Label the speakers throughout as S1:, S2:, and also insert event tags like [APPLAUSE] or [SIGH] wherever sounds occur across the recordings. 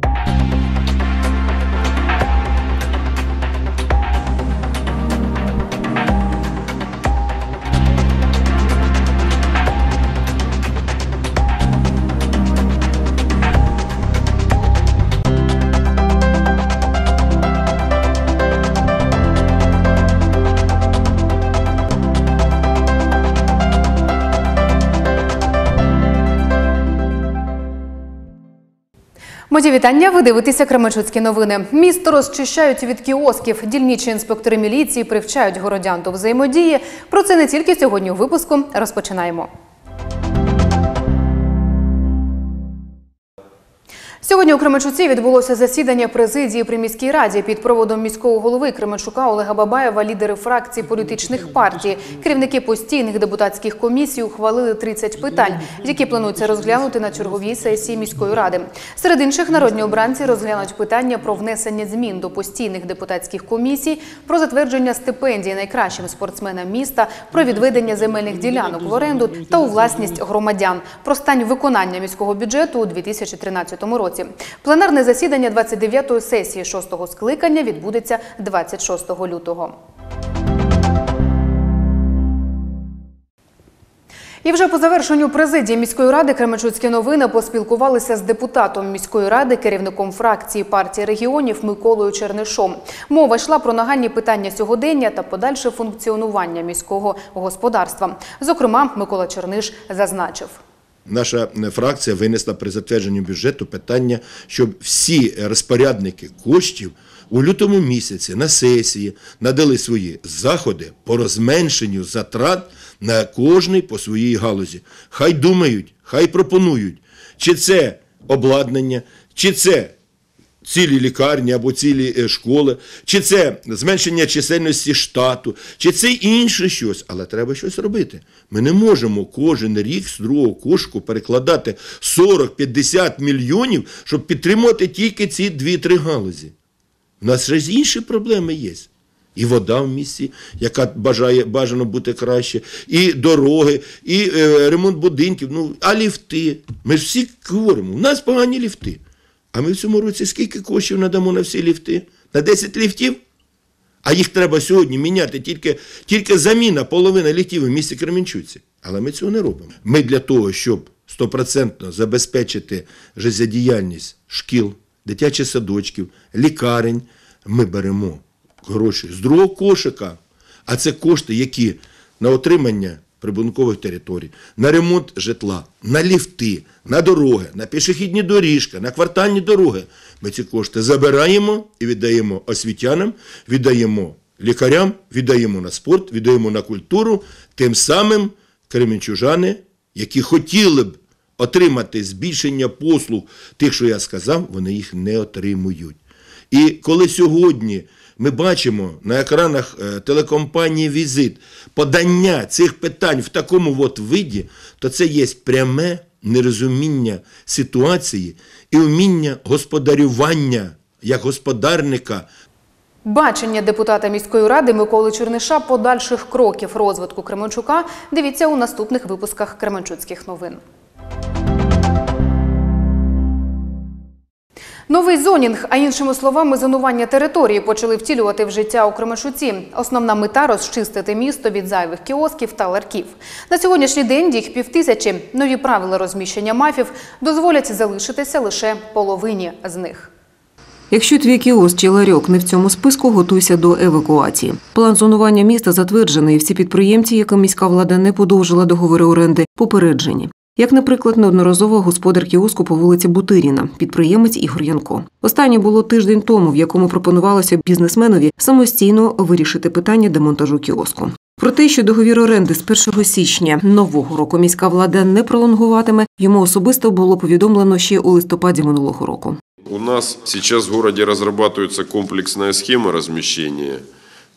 S1: you Моді вітання. Ви дивитеся Кременчуцькі новини. Місто розчищають від кіосків. Дільничі інспектори міліції привчають городян до взаємодії. Про це не тільки сьогодні у випуску. Розпочинаємо. Сьогодні у Кременчуці відбулося засідання президії при міській раді під проводом міського голови Кременчука Олега Бабаєва. Лідери фракцій політичних партій, керівники постійних депутатських комісій ухвалили 30 питань, які планується розглянути на черговій сесії міської ради. Серед інших народні обранці розглянуть питання про внесення змін до постійних депутатських комісій, про затвердження стипендій найкращим спортсменам міста, про відведення земельних ділянок в оренду та у власність громадян, про стан виконання міського бюджету у 2013 році. Пленарне засідання 29-ї сесії 6-го скликання відбудеться 26 лютого. І вже по завершенню президії міської ради Кременчуцькі новини поспілкувалися з депутатом міської ради, керівником фракції партії регіонів Миколою Чернишом. Мова йшла про нагальні питання сьогодення та подальше функціонування міського господарства. Зокрема, Микола Черниш зазначив.
S2: Наша фракція винесла при затвердженні бюджету питання, щоб всі розпорядники коштів у лютому місяці на сесії надали свої заходи по розменшенню затрат на кожний по своїй галузі. Хай думають, хай пропонують, чи це обладнання, чи це цілі лікарні або цілі е, школи, чи це зменшення чисельності штату, чи це інше щось, але треба щось робити. Ми не можемо кожен рік з другого кошку перекладати 40-50 мільйонів, щоб підтримувати тільки ці 2-3 галузі. У нас ще інші проблеми є. І вода в місті, яка бажає бажано бути краще, і дороги, і е, ремонт будинків, ну, а ліфти. Ми ж всі говоримо, у нас погані ліфти. А ми в цьому році скільки коштів надамо на всі ліфти? На 10 ліфтів? А їх треба сьогодні міняти тільки, тільки заміна половина ліфтів у місті Кременчуці. Але ми цього не робимо. Ми для того, щоб стопроцентно забезпечити життєдіяльність шкіл, дитячих садочків, лікарень, ми беремо гроші з другого кошика. А це кошти, які на отримання прибудинкових територій, на ремонт житла, на ліфти, на дороги, на пішохідні доріжки, на квартальні дороги. Ми ці кошти забираємо і віддаємо освітянам, віддаємо лікарям, віддаємо на спорт, віддаємо на культуру, тим самим кременчужани, які хотіли б отримати збільшення послуг тих, що я сказав, вони їх не отримують. І коли сьогодні ми бачимо на екранах е, телекомпанії Візит подання цих питань в такому от виді, то це є пряме нерозуміння ситуації і вміння господарювання як господарника
S1: Бачення депутата міської ради Миколи Черниша подальших кроків розвитку Кременчука дивіться у наступних випусках Кременчуцьких новин. Новий зонінг, а іншими словами, зонування території почали втілювати в життя у Кременчуці. Основна мета розчистити місто від зайвих кіосків та ларків. На сьогоднішній день їх півтисячі. Нові правила розміщення мафів дозволять залишитися лише половині з них.
S3: Якщо твій кіоск чи ларьок не в цьому списку, готуйся до евакуації. План зонування міста затверджений. і Всі підприємці, яким міська влада не подовжила договори оренди, попереджені. Як, наприклад, неодноразово господар кіоску по вулиці Бутиріна, підприємець Ігор Янко. Останнє було тиждень тому, в якому пропонувалося бізнесменові самостійно вирішити питання демонтажу кіоску. Про те, що договір оренди з 1 січня нового року міська влада не пролонгуватиме, йому особисто було повідомлено ще у листопаді минулого року.
S4: У нас сейчас в городе разрабатывается комплексная схема размещения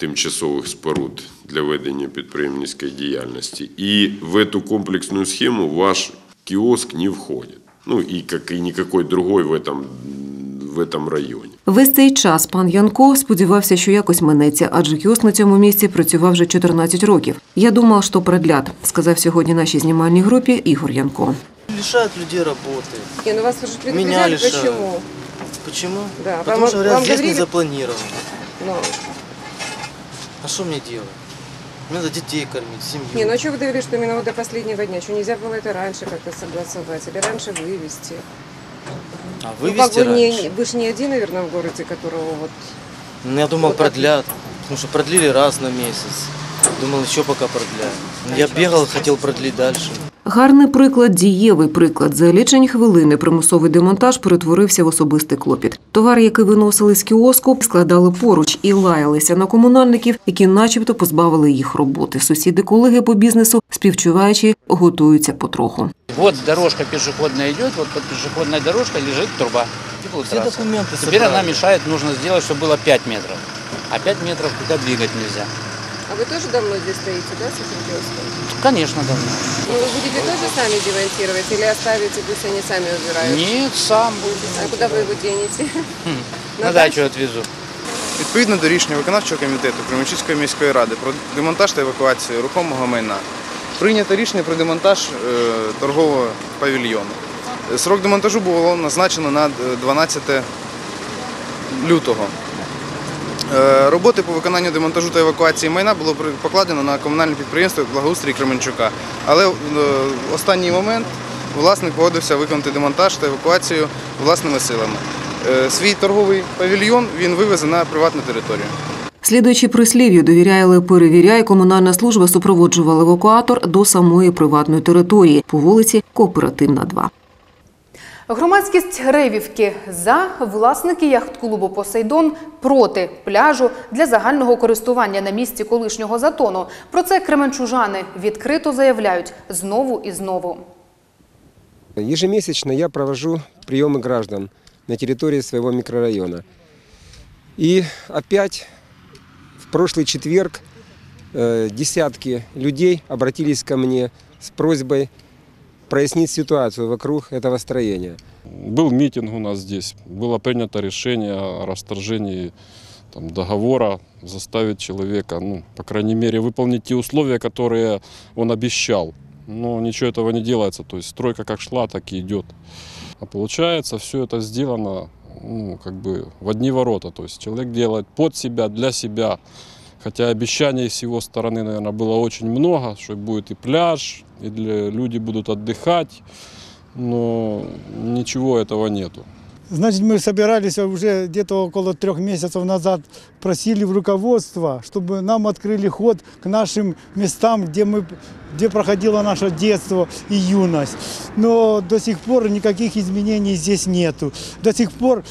S4: тимчасових споруд для ведення підприємницької діяльності. І в эту комплексную схему ваш киоск не входит. Ну и как и никакой другой в этом, в этом районе.
S3: Весь цей час пан Янко сподівався, що якось минеться, адже кіоск на цьому місці працював вже 14 років. Я думав, що продлят, сказав сьогодні нашій знімальній групі Ігор Янко.
S5: Лишают людей работы.
S6: Не, ну вас уже
S5: Меня
S6: предупреждали,
S5: лишают.
S6: почему?
S5: почему?
S6: Да,
S5: Потому
S6: вам-
S5: что, говорят,
S6: вам
S5: здесь не
S6: говорили?
S5: запланировано.
S6: Ну,
S5: А что мне делать? Мне надо детей кормить, семью.
S6: не, ну а что вы довели, что именно вот до последнего дня? Что нельзя было это раньше как-то согласовать или раньше вывести?
S5: А
S6: Ну,
S5: вывести
S6: как бы не,
S5: раньше?
S6: вы же не один, наверное, в городе, которого вот...
S5: Ну, Я думал,
S6: Вот так.
S5: продлят. Потому что продлили раз на месяц. Думал, еще пока продлят. Я бегал, хотел продлить дальше.
S3: Гарний приклад, дієвий приклад. За лічені хвилини примусовий демонтаж перетворився в особистий клопіт. Товар, який виносили з кіоску, складали поруч і лаялися на комунальників, які начебто позбавили їх роботи. Сусіди, колеги по бізнесу, співчуваючи, готуються потроху.
S7: Вот дорожка пешеходная идет, вот под пешеходной дорожкой лежит труба.
S5: Все
S7: Теплотрасса.
S5: документы
S7: Теперь она
S5: собрали.
S7: мешает, нужно сделать, чтобы было 5 метров. А 5 метров туда двигать нельзя.
S6: А вы тоже давно здесь стоите, да, с этим киоском?
S7: Конечно, давно.
S6: Ну, вы будете тоже сами демонтировать или оставите, пусть они сами убирают?
S7: Нет, сам буду.
S6: А куда вы его денете? [LAUGHS]
S7: На дачу отвезу.
S8: Відповідно до рішення виконавчого комітету Кременчуцької міської ради про демонтаж та евакуацію рухомого майна прийнято рішення про демонтаж е, торгового павільйону. Срок демонтажу було назначено на 12 лютого. Е, Роботи по виконанню демонтажу та евакуації майна було покладено на комунальне підприємство Благоустрій Кременчука. Але е, в останній момент власник погодився виконати демонтаж та евакуацію власними силами. Е, Свій торговий павільйон він вивезе на приватну територію.
S3: Слідуючи прислів'ю, довіряли перевіряй, комунальна служба супроводжувала евакуатор до самої приватної території по вулиці Кооперативна 2.
S1: Громадськість Ревівки за власники яхт-клубу Посейдон проти пляжу для загального користування на місці колишнього затону. Про це кременчужани відкрито заявляють знову і знову.
S9: Ежемесячно я провожу приемы граждан на территории своего микрорайона. И опять в прошлый четверг э, десятки людей обратились ко мне с просьбой прояснить ситуацию вокруг этого строения.
S10: Был митинг у нас здесь, было принято решение о расторжении там, договора, заставить человека, ну, по крайней мере, выполнить те условия, которые он обещал. Но ничего этого не делается, то есть стройка как шла, так и идет. А получается, все это сделано ну, как бы в одни ворота, то есть человек делает под себя, для себя. Хотя обещаний с его стороны, наверное, было очень много, что будет и пляж, и для, люди будут отдыхать, но ничего этого нету.
S11: Значит, мы собирались уже где-то около трех месяцев назад, просили в руководство, чтобы нам открыли ход к нашим местам, где, мы, где проходило наше детство и юность. Но до сих пор никаких изменений здесь нету. До сих пор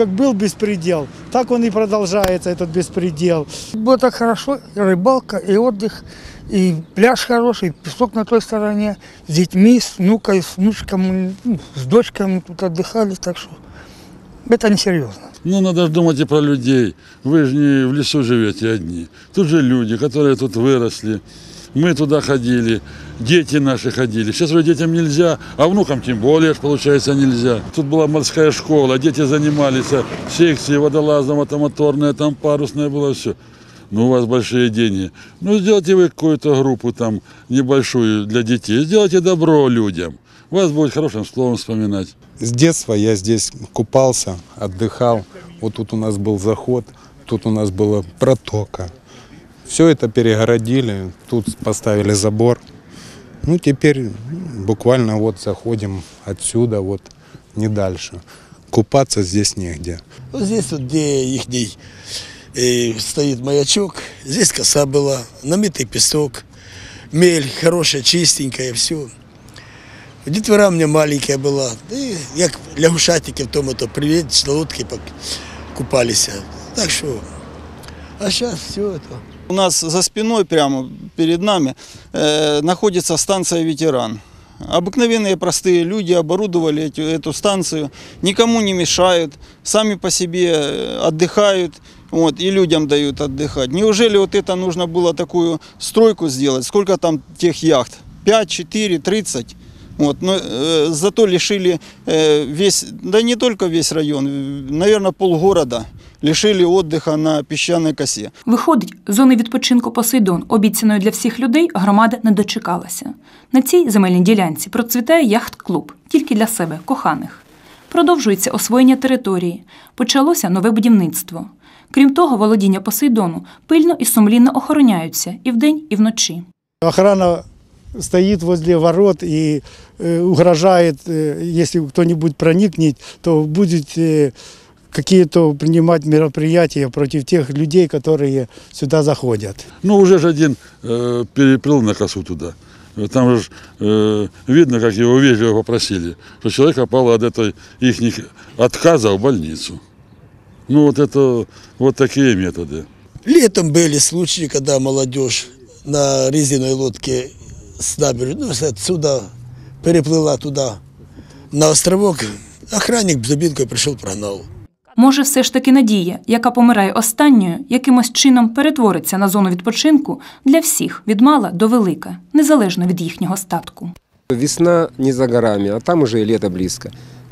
S11: как был беспредел, так он и продолжается, этот беспредел.
S12: Было так хорошо, и рыбалка, и отдых, и пляж хороший, и песок на той стороне, с детьми, с внукой, с внучками, ну, с дочками тут отдыхали, так что это несерьезно.
S13: Ну, надо думать и про людей. Вы же не в лесу живете одни. Тут же люди, которые тут выросли. Мы туда ходили, дети наши ходили. Сейчас уже детям нельзя, а внукам тем более, получается, нельзя. Тут была морская школа, дети занимались секцией водолазом, это моторное, там парусное было все. Ну, у вас большие деньги. Ну, сделайте вы какую-то группу там небольшую для детей. Сделайте добро людям. Вас будет хорошим словом вспоминать.
S14: С детства я здесь купался, отдыхал. Вот тут у нас был заход, тут у нас была протока. Все это перегородили, тут поставили забор. Ну, теперь буквально вот заходим отсюда, вот не дальше. Купаться здесь негде.
S15: Вот здесь вот, где их стоит маячок, здесь коса была, намытый песок, мель хорошая, чистенькая, все. Детвора у меня маленькая была. И як лягушатики в тому, то привет, на лодке купались. Так что, а сейчас все это.
S16: У нас за спиной, прямо перед нами, э, находится станция «Ветеран». Обыкновенные простые люди оборудовали эту, эту станцию, никому не мешают, сами по себе э, отдыхают вот, и людям дают отдыхать. Неужели вот это нужно было такую стройку сделать? Сколько там тех яхт? 5, 4, 30? Вот, но э, зато лишили э, весь, да не только весь район, наверное, полгорода лишили отдыха на піщаній косі.
S17: Виходить, зони відпочинку Посейдон, обіцяної для всіх людей, громада не дочекалася. На цій земельній ділянці процвітає яхт-клуб тільки для себе, коханих. Продовжується освоєння території. Почалося нове будівництво. Крім того, володіння Посейдону пильно і сумлінно охороняються і вдень, і вночі.
S11: Охрана стоит возле ворот и э, угрожает, э, если кто-нибудь проникнет, то будет э, какие-то принимать мероприятия против тех людей, которые сюда заходят.
S13: Ну, уже же один э, переплыл на косу туда. Там же э, видно, как его вежливо попросили, что человек попал от этой их отказа в больницу. Ну, вот это вот такие методы.
S15: Летом были случаи, когда молодежь на резиновой лодке с набережной, ну, отсюда переплыла туда, на островок. Охранник с дубинкой пришел, прогнал.
S17: Може, все ж таки надія, яка помирає останньою, якимось чином перетвориться на зону відпочинку для всіх від мала до велика, незалежно від їхнього статку.
S9: Весна не за горами, а там уже и лето близко.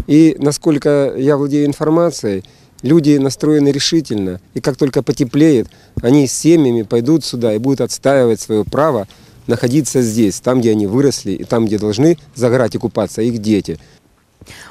S9: И насколько я владею информацией, люди настроены решительно, и как только потеплеет, они с семьями пойдут сюда и будут отстаивать свое право находиться здесь, там, где они выросли, и там, где должны загорать и купаться их дети.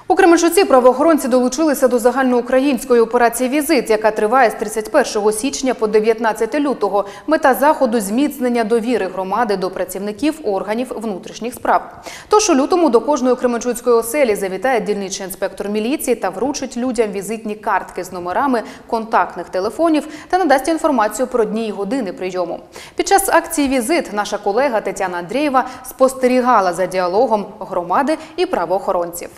S1: У Кременчуці правоохоронці долучилися до загальноукраїнської операції «Візит», яка триває з 31 січня по 19 лютого. Мета заходу – зміцнення довіри громади до працівників органів внутрішніх справ. Тож у лютому до кожної кременчуцької оселі завітає дільничний інспектор міліції та вручить людям візитні картки з номерами контактних телефонів та надасть інформацію про дні і години прийому. Під час акції «Візит» наша колега Тетяна Андрієва спостерігала за діалогом громади і правоохоронців.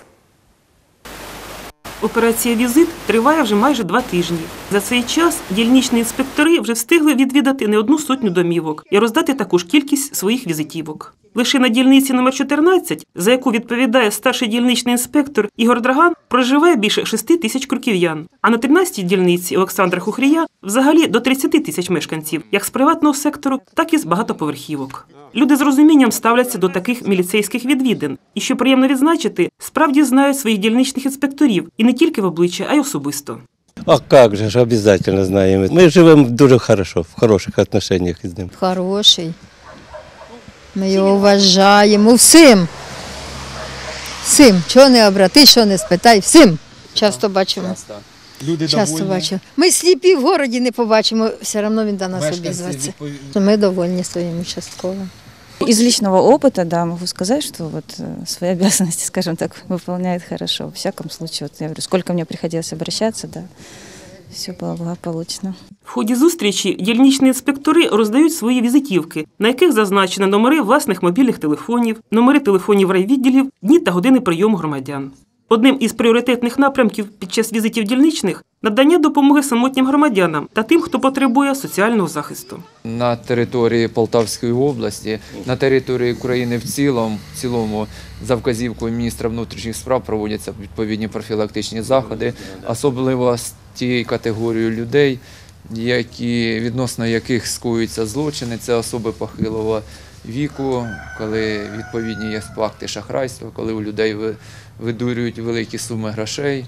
S18: Операція Візит триває вже майже два тижні. За цей час дільничні інспектори вже встигли відвідати не одну сотню домівок і роздати також кількість своїх візитівок. Лише на дільниці номер 14, за яку відповідає старший дільничний інспектор Ігор Драган, проживає більше 6 тисяч круків'ян. А на 13-й дільниці Олександра Хухрія взагалі до 30 тисяч мешканців, як з приватного сектору, так і з багатоповерхівок. Люди з розумінням ставляться до таких міліцейських відвідин. І що приємно відзначити, справді знають своїх дільничних інспекторів і не тільки в обличчя, а й особисто.
S19: А как же, ж, обязательно знаем. Мы живем дуже хорошо, в хороших отношениях з ним.
S20: Хороший. Ми його вважаємо всім. Всім. Чого не обрати, що не спитай, всім. Часто бачимо.
S21: Люди
S20: Часто
S21: довольні.
S20: бачимо. Ми сліпі в городі не побачимо, все одно він до нас
S21: Мешканці
S20: обізватися.
S21: відповідно.
S20: Ми довольні своїм участковим.
S22: Из личного опыта, да, могу сказать, что вот э, свои [LAUGHS] обязанности, скажем так, выполняет хорошо. В всяком случае, вот я говорю, сколько мне приходилось обращаться, да, все было благополучно.
S18: В ході зустрічі дільничні інспектори роздають свої візитівки, на яких зазначено номери власних мобільних телефонів, номери телефонів райвідділів, дні та години прийому громадян. Одним із пріоритетних напрямків під час візитів дільничних надання допомоги самотнім громадянам та тим, хто потребує соціального захисту.
S23: на території Полтавської області, на території України в цілому, в цілому за вказівкою міністра внутрішніх справ проводяться відповідні профілактичні заходи, особливо тією категорією людей, які відносно яких скоюються злочини, це особи похилого віку, коли відповідні є факти шахрайства, коли у людей видурюють великі суми грошей.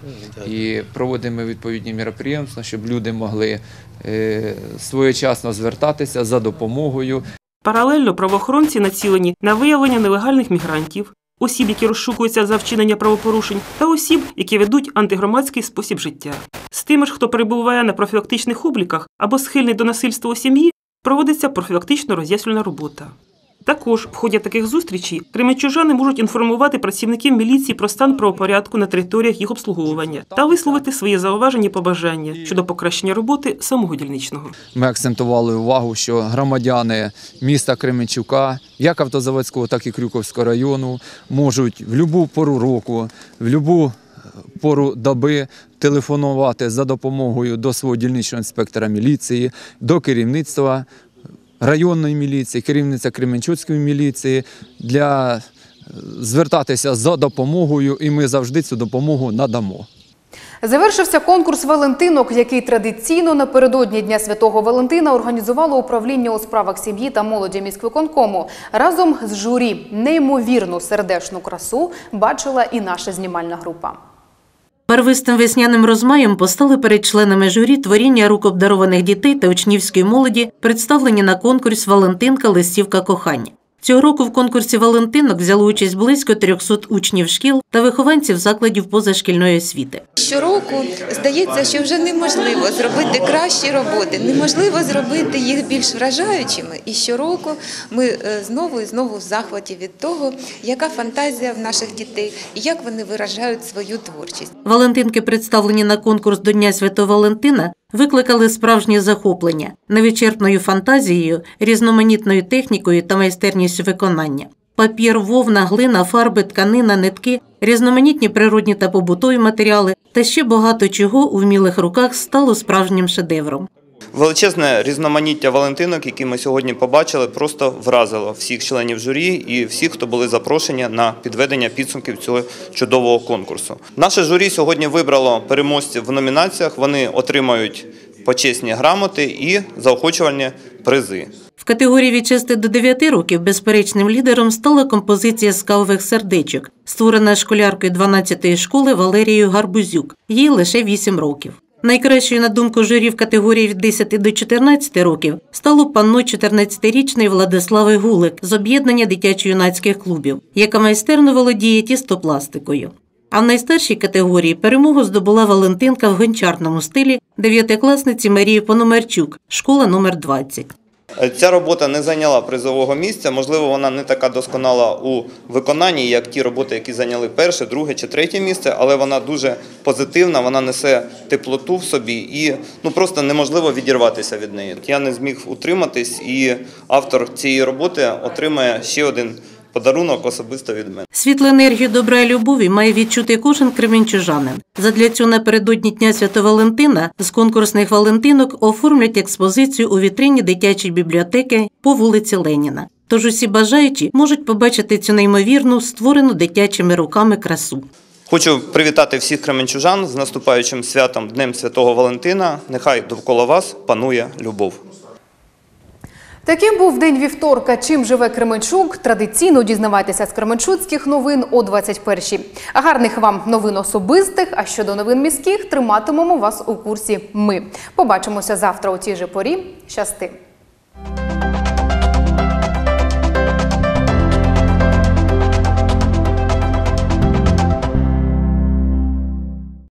S23: І проводимо відповідні міроприємства, щоб люди могли е, своєчасно звертатися за допомогою.
S18: Паралельно правоохоронці націлені на виявлення нелегальних мігрантів, осіб, які розшукуються за вчинення правопорушень, та осіб, які ведуть антигромадський спосіб життя. З тими ж, хто перебуває на профілактичних обліках або схильний до насильства у сім'ї, проводиться профілактично роз'яснювальна робота. Також в ході таких зустрічей кременчужани можуть інформувати працівників міліції про стан правопорядку на територіях їх обслуговування та висловити свої зауваження побажання щодо покращення роботи самого дільничного.
S23: Ми акцентували увагу, що громадяни міста Кременчука, як Автозаводського, так і Крюковського району, можуть в будь-яку пору року, в будь-яку пору доби телефонувати за допомогою до свого дільничного інспектора міліції, до керівництва районної міліції, керівниця Кременчуцької міліції для е, звертатися за допомогою, і ми завжди цю допомогу надамо.
S1: Завершився конкурс Валентинок, який традиційно напередодні Дня Святого Валентина організувало управління у справах сім'ї та молоді міськвиконкому. Разом з журі неймовірну сердечну красу бачила і наша знімальна група.
S24: Первистим весняним розмаєм постали перед членами журі творіння рук обдарованих дітей та учнівської молоді, представлені на конкурс Валентинка листівка кохання. Цього року в конкурсі Валентинок взяли участь близько 300 учнів шкіл та вихованців закладів позашкільної освіти.
S25: Щороку здається, що вже неможливо зробити кращі роботи, неможливо зробити їх більш вражаючими. І щороку ми е, знову і знову в захваті від того, яка фантазія в наших дітей і як вони виражають свою творчість.
S24: Валентинки, представлені на конкурс до Дня Святого Валентина, викликали справжнє захоплення невичерпною фантазією, різноманітною технікою та майстерністю виконання. Папір, вовна, глина, фарби, тканина, нитки, різноманітні природні та побутові матеріали та ще багато чого у вмілих руках стало справжнім шедевром.
S26: Величезне різноманіття Валентинок, які ми сьогодні побачили, просто вразило всіх членів журі і всіх, хто були запрошені на підведення підсумків цього чудового конкурсу. Наше журі сьогодні вибрало переможців в номінаціях. Вони отримають почесні грамоти і заохочувальні призи.
S24: В категорії від 6 до 9 років безперечним лідером стала композиція з кавових сердечок, створена школяркою 12-ї школи Валерією Гарбузюк. Їй лише 8 років. Найкращою, на думку журі в категорії від 10 до 14 років стало панно 14-річної Владислави Гулик з об'єднання дитячо-юнацьких клубів, яка майстерно володіє тістопластикою. А в найстаршій категорії перемогу здобула Валентинка в гончарному стилі дев'ятикласниці Марії Пономарчук, школа номер 20.
S26: Ця робота не зайняла призового місця. Можливо, вона не така досконала у виконанні, як ті роботи, які зайняли перше, друге чи третє місце, але вона дуже позитивна, вона несе теплоту в собі і ну просто неможливо відірватися від неї. Я не зміг утриматись, і автор цієї роботи отримає ще один подарунок особисто від мене.
S24: Світлу енергію добра і любові має відчути кожен кременчужанин. Задля цього напередодні Дня Свято Валентина з конкурсних Валентинок оформлять експозицію у вітрині дитячої бібліотеки по вулиці Леніна. Тож усі бажаючі можуть побачити цю неймовірну, створену дитячими руками красу.
S26: Хочу привітати всіх кременчужан з наступаючим святом Днем Святого Валентина. Нехай довкола вас панує любов.
S1: Таким був день вівторка. Чим живе Кременчук? Традиційно дізнавайтеся з Кременчуцьких новин о 21-й. Гарних вам новин особистих. А щодо новин міських, триматимемо вас у курсі. Ми побачимося завтра у тій же порі. Щасти.